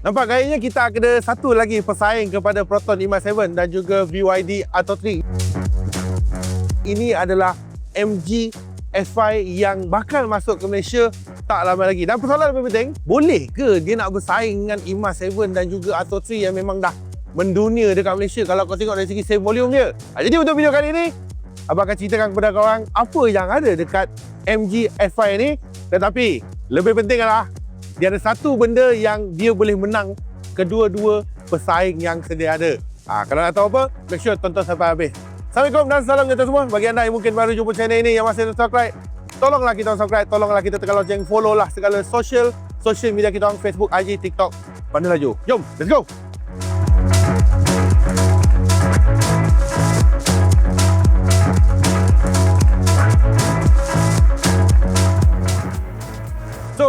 Nampak gayanya kita ada satu lagi pesaing kepada Proton Imas 7 dan juga BYD Atto 3. Ini adalah MG S5 yang bakal masuk ke Malaysia tak lama lagi. Dan persoalan lebih penting, boleh ke dia nak bersaing dengan Imas 7 dan juga Atto 3 yang memang dah mendunia dekat Malaysia kalau kau tengok dari segi save volume dia. Ha, Jadi untuk video kali ini, Abang akan ceritakan kepada korang apa yang ada dekat MG S5 ni. Tetapi lebih penting adalah dia ada satu benda yang dia boleh menang kedua-dua pesaing yang sedia ada. Ha, kalau nak tahu apa, make sure tonton sampai habis. Assalamualaikum dan salam sejahtera semua. Bagi anda yang mungkin baru jumpa channel ini yang masih belum subscribe, tolonglah kita subscribe, tolonglah kita tekan lonceng, follow lah segala social social media kita orang Facebook, IG, TikTok. Pandai laju. Jom, let's go.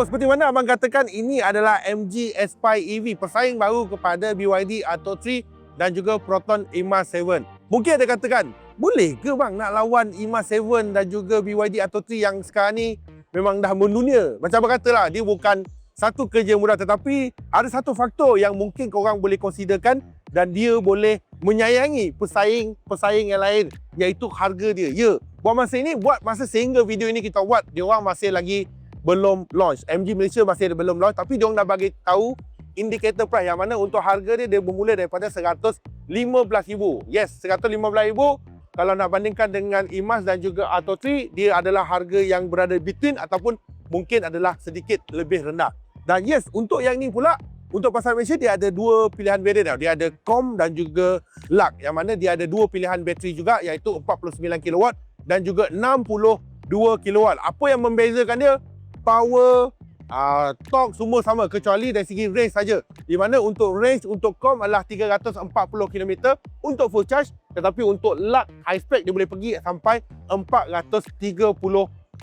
Seperti mana abang katakan, ini adalah MG Aspire EV, pesaing baru kepada BYD Atto 3 dan juga Proton Imas 7. Mungkin ada katakan, boleh ke bang nak lawan Imas 7 dan juga BYD Atto 3 yang sekarang ni memang dah mendunia? Macam abang katalah, dia bukan satu kerja mudah tetapi ada satu faktor yang mungkin korang boleh considerkan dan dia boleh menyayangi pesaing-pesaing yang lain iaitu harga dia. Ya, buat masa ini, buat masa sehingga video ini kita buat, dia orang masih lagi belum launch. MG Malaysia masih belum launch tapi dia orang dah bagi tahu indikator price yang mana untuk harga dia dia bermula daripada 115,000. Yes, 115,000 kalau nak bandingkan dengan Imas dan juga Atto 3 dia adalah harga yang berada between ataupun mungkin adalah sedikit lebih rendah. Dan yes, untuk yang ni pula untuk pasar Malaysia dia ada dua pilihan variant tau. Dia ada COM dan juga LUX yang mana dia ada dua pilihan bateri juga iaitu 49 kW dan juga 62 kW. Apa yang membezakan dia? Power, uh, torque semua sama kecuali dari segi range saja. Di mana untuk range untuk COM adalah 340 km untuk full charge tetapi untuk lug high spec dia boleh pergi sampai 430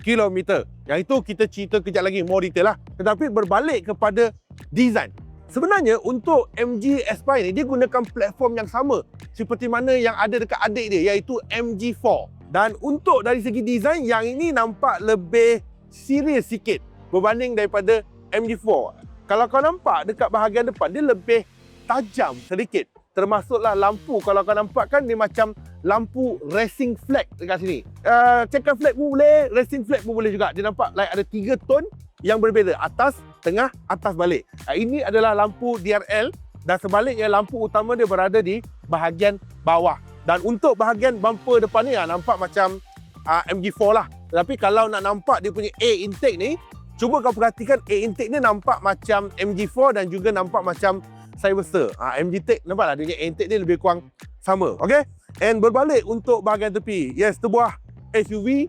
km. Yang itu kita cerita kejap lagi more detail lah. Tetapi berbalik kepada design. Sebenarnya untuk MG Aspire ni dia gunakan platform yang sama seperti mana yang ada dekat adik dia iaitu MG4. Dan untuk dari segi design yang ini nampak lebih serius sikit berbanding daripada MG4. Kalau kau nampak dekat bahagian depan dia lebih tajam sedikit. Termasuklah lampu kalau kau nampak kan dia macam lampu racing flag dekat sini. Uh, checker flag pun boleh, racing flag pun boleh juga. Dia nampak like ada tiga tone yang berbeza. Atas, tengah, atas balik. Uh, ini adalah lampu DRL dan sebaliknya lampu utama dia berada di bahagian bawah. Dan untuk bahagian bumper depan ni uh, nampak macam uh, MG4 lah. Tapi kalau nak nampak dia punya air intake ni, cuba kau perhatikan air intake ni nampak macam MG4 dan juga nampak macam Cyberster. Ha, MG Tech nampak lah dia punya air intake ni lebih kurang sama. Okay? And berbalik untuk bahagian tepi. Yes, sebuah SUV.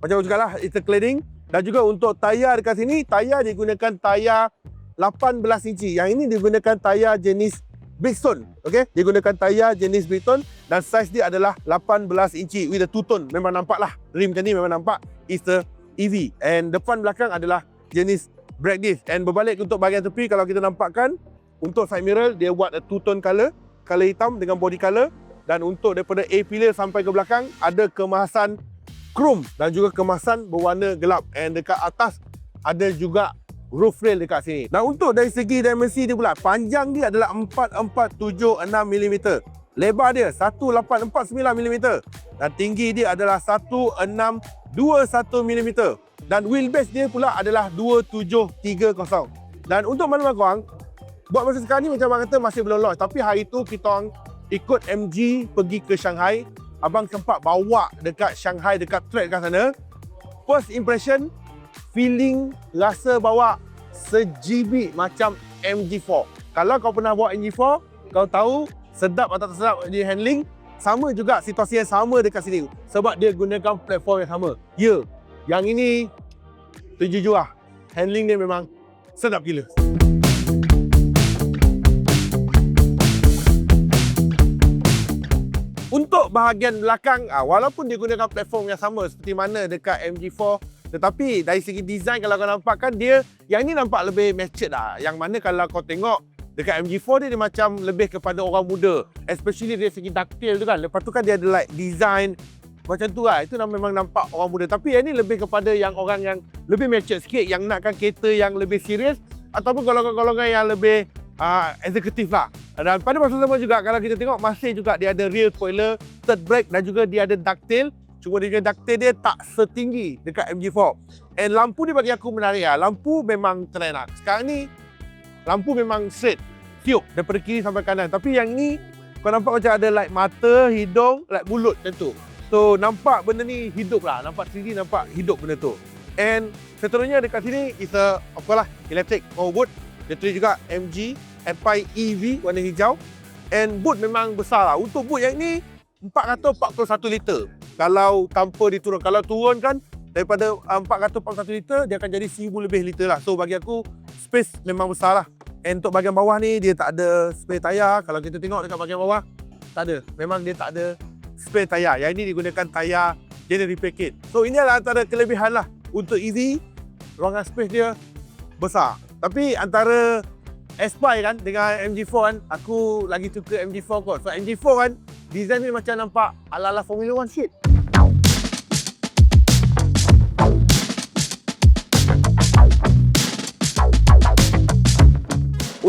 Macam aku cakap lah, it's a cladding. Dan juga untuk tayar dekat sini, tayar digunakan tayar 18 inci. Yang ini digunakan tayar jenis Bridgestone. Okay? Dia gunakan tayar jenis Bridgestone dan saiz dia adalah 18 inci with a two tone. Memang nampak lah. Rim macam ni memang nampak. It's a EV. And depan belakang adalah jenis brake disc. And berbalik untuk bahagian tepi kalau kita nampakkan untuk side mirror dia buat a two tone color. Color hitam dengan body color. Dan untuk daripada A pillar sampai ke belakang ada kemasan chrome dan juga kemasan berwarna gelap. And dekat atas ada juga roof rail dekat sini. Dan untuk dari segi dimensi dia pula, panjang dia adalah 4476 mm. Lebar dia 1849 mm. Dan tinggi dia adalah 1621 mm. Dan wheelbase dia pula adalah 2730. Dan untuk maklumat korang, buat masa sekarang ni macam abang kata masih belum launch. Tapi hari tu kita orang ikut MG pergi ke Shanghai. Abang sempat bawa dekat Shanghai, dekat track dekat sana. First impression, feeling rasa bawa sejibik macam MG4. Kalau kau pernah bawa MG4, kau tahu sedap atau tak sedap dia handling. Sama juga situasi yang sama dekat sini. Sebab dia gunakan platform yang sama. Ya, yang ini terjujur lah. Handling dia memang sedap gila. Untuk bahagian belakang, ah, walaupun dia gunakan platform yang sama seperti mana dekat MG4, tetapi dari segi design kalau kau nampak kan dia, yang ni nampak lebih matured lah. Yang mana kalau kau tengok dekat MG4 dia, dia macam lebih kepada orang muda. Especially dari segi ductile tu kan. Lepas tu kan dia ada like design macam tu lah. Itu memang nampak orang muda. Tapi yang ni lebih kepada yang orang yang lebih matured sikit. Yang nakkan kereta yang lebih serius. Ataupun golongan-golongan yang lebih uh, eksekutif lah. Dan pada masa sama juga kalau kita tengok masih juga dia ada rear spoiler, third brake dan juga dia ada ducktail. Cuma dia ducktail dia tak setinggi dekat MG4. And lampu ni bagi aku menarik lah. Lampu memang trend lah. Sekarang ni lampu memang straight. Tiup daripada kiri sampai kanan. Tapi yang ni kau nampak macam ada light mata, hidung, light mulut macam tu. So nampak benda ni hidup lah. Nampak 3D nampak hidup benda tu. And seterusnya dekat sini is a, of course lah, electric power boot. Dia tulis juga MG Empire EV warna hijau. And boot memang besar lah. Untuk boot yang ni 441 liter. Kalau tanpa diturun. Kalau turun kan daripada 441 liter dia akan jadi 1000 lebih liter lah. So bagi aku space memang besar lah. And untuk bahagian bawah ni dia tak ada spare tayar. Kalau kita tengok dekat bahagian bawah tak ada. Memang dia tak ada spare tayar. Yang ini digunakan tayar January package. So ini adalah antara kelebihan lah untuk EV. Ruangan space dia besar. Tapi antara Aspire kan dengan MG4 kan, aku lagi suka MG4 kot. So MG4 kan, design ni macam nampak ala-ala Formula 1 shit.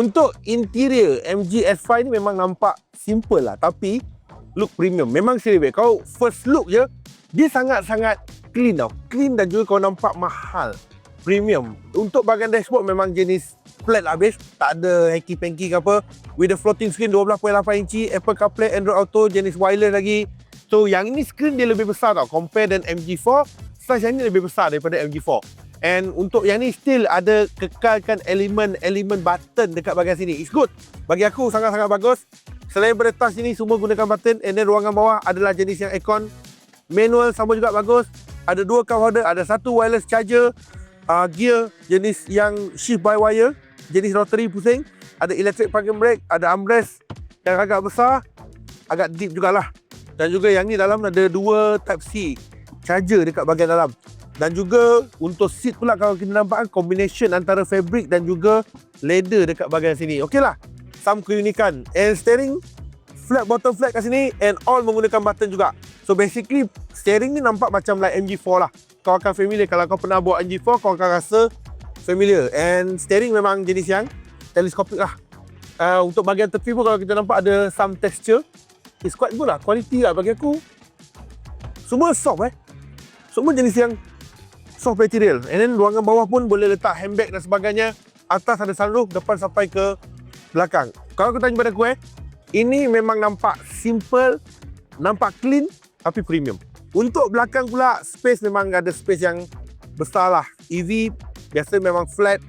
Untuk interior MG S5 ni memang nampak simple lah tapi look premium. Memang serius kau first look je dia sangat-sangat clean tau. Clean dan juga kau nampak mahal. Premium. Untuk bahagian dashboard memang jenis flat habis. Tak ada hanky-panky ke apa. With the floating screen 12.8 inci. Apple CarPlay, Android Auto, jenis wireless lagi. So yang ini screen dia lebih besar tau. Compare dengan MG4. Size yang ini lebih besar daripada MG4. And untuk yang ni still ada kekalkan elemen-elemen button dekat bahagian sini. It's good. Bagi aku sangat-sangat bagus. Selain touch ini semua gunakan button and then ruangan bawah adalah jenis yang aircon. Manual sama juga bagus. Ada dua cup holder, ada satu wireless charger, uh, gear jenis yang shift by wire, jenis rotary pusing, ada electric parking brake, ada armrest yang agak besar, agak deep jugalah. Dan juga yang ni dalam ada dua type C charger dekat bahagian dalam. Dan juga untuk seat pula kalau kita nampak kan combination antara fabric dan juga leather dekat bahagian sini. Okeylah. Some keunikan. And steering flat bottom flat kat sini and all menggunakan button juga. So basically steering ni nampak macam like MG4 lah. Kau akan familiar kalau kau pernah bawa MG4 kau akan rasa familiar. And steering memang jenis yang telescopic lah. Uh, untuk bahagian tepi pun kalau kita nampak ada some texture. It's quite good lah. Quality lah bagi aku. Semua soft eh. Semua jenis yang soft material. And then ruangan bawah pun boleh letak handbag dan sebagainya. Atas ada sunroof, depan sampai ke belakang. Kalau aku tanya pada aku eh, ini memang nampak simple, nampak clean tapi premium. Untuk belakang pula, space memang ada space yang besar lah. EV biasa memang flat,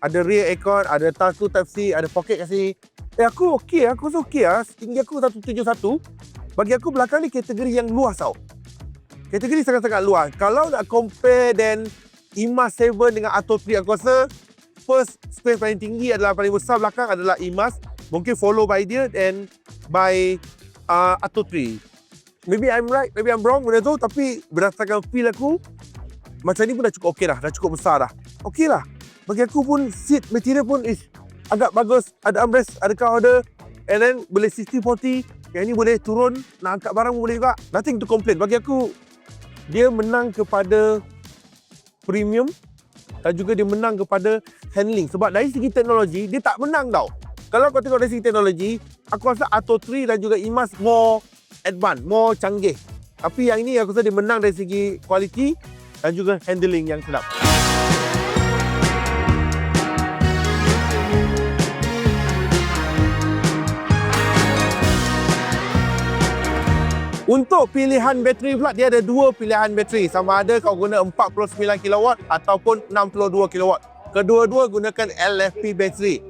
ada rear aircon, ada to type C, ada pocket kat sini. Eh aku okey, aku rasa okey lah. Tinggi aku 171. Bagi aku belakang ni kategori yang luas tau. Kategori sangat-sangat luas. Kalau nak compare dan IMAS 7 dengan Atto 3, aku rasa first space paling tinggi adalah paling besar belakang adalah IMAS. Mungkin follow by dia and by uh, Atto 3. Maybe I'm right, maybe I'm wrong benda tu. Tapi berdasarkan feel aku, macam ni pun dah cukup okey dah. Dah cukup besar dah. Okey lah. Bagi aku pun seat material pun is agak bagus. Ada armrest, ada car holder. And then boleh 60-40. Yang ni boleh turun, nak angkat barang pun boleh juga. Nothing to complain. Bagi aku, dia menang kepada premium dan juga dia menang kepada handling. Sebab dari segi teknologi, dia tak menang tau. Kalau kau tengok dari segi teknologi, aku rasa Atto 3 dan juga IMAS more advanced, more canggih. Tapi yang ini aku rasa dia menang dari segi kualiti dan juga handling yang sedap. Untuk pilihan bateri pula, dia ada dua pilihan bateri. Sama ada kau guna 49 kW ataupun 62 kW. Kedua-dua gunakan LFP bateri.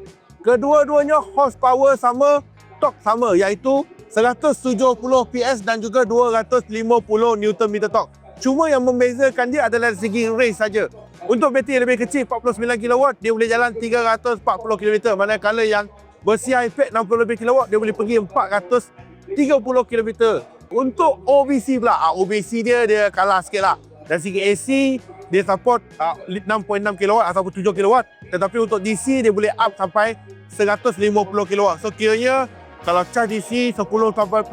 Kedua-duanya horsepower sama, torque sama iaitu 170 PS dan juga 250 Nm torque. Cuma yang membezakan dia adalah dari segi range saja. Untuk bateri lebih kecil 49 kW, dia boleh jalan 340 km. Manakala yang versi iPad 60 lebih kW, dia boleh pergi 430 km. Untuk OBC pula, uh, ah, OBC dia dia kalah sikit lah. Dari segi AC, dia support uh, 6.6 kW ataupun 7 kW. Tetapi untuk DC, dia boleh up sampai 150 kW. So kiranya, kalau charge DC 10-80%,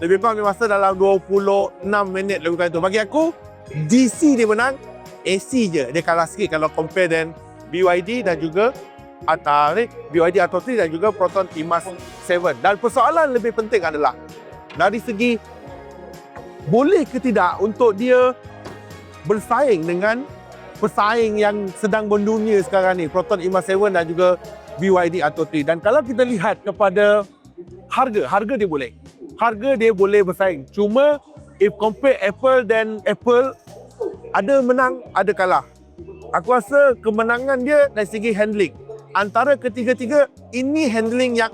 lebih kurang dia masa dalam 26 minit lebih kurang itu. Bagi aku, DC dia menang, AC je dia kalah sikit kalau compare dengan BYD dan juga atau ni BYD Atto 3 dan juga Proton Imas 7. Dan persoalan lebih penting adalah dari segi boleh ke tidak untuk dia bersaing dengan pesaing yang sedang mendunia sekarang ni? Proton Imas 7 dan juga BYD Atto 3 dan kalau kita lihat kepada harga harga dia boleh. Harga dia boleh bersaing. Cuma if compare Apple dan Apple ada menang ada kalah. Aku rasa kemenangan dia dari segi handling. Antara ketiga-tiga ini handling yang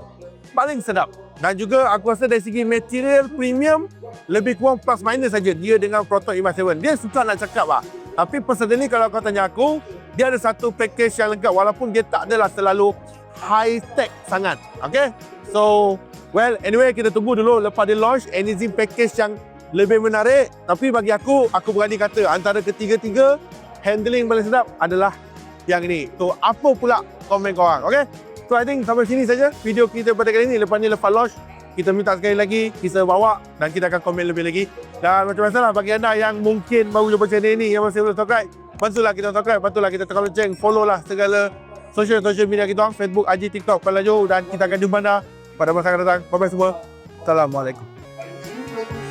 paling sedap dan juga aku rasa dari segi material premium lebih kurang plus minus saja dia dengan Proton Imas 7 dia susah nak cakap lah. Tapi personally kalau kau tanya aku dia ada satu package yang lengkap walaupun dia tak adalah terlalu high tech sangat. Okay? So well anyway kita tunggu dulu lepas dia launch Anyzin package yang lebih menarik. Tapi bagi aku aku berani kata antara ketiga-tiga handling paling sedap adalah yang ini. So apa pula komen korang okay so I think sampai sini saja video kita pada kali ini. Lepas ni lepas launch kita minta sekali lagi kita bawa dan kita akan komen lebih lagi. Dan macam biasalah bagi anda yang mungkin baru jumpa channel ini yang masih belum subscribe bantulah kita subscribe bantulah kita tekan lonceng follow lah segala social-social media kita orang Facebook, IG, TikTok, Palaju dan kita akan jumpa anda pada masa akan datang. Bye bye semua. Assalamualaikum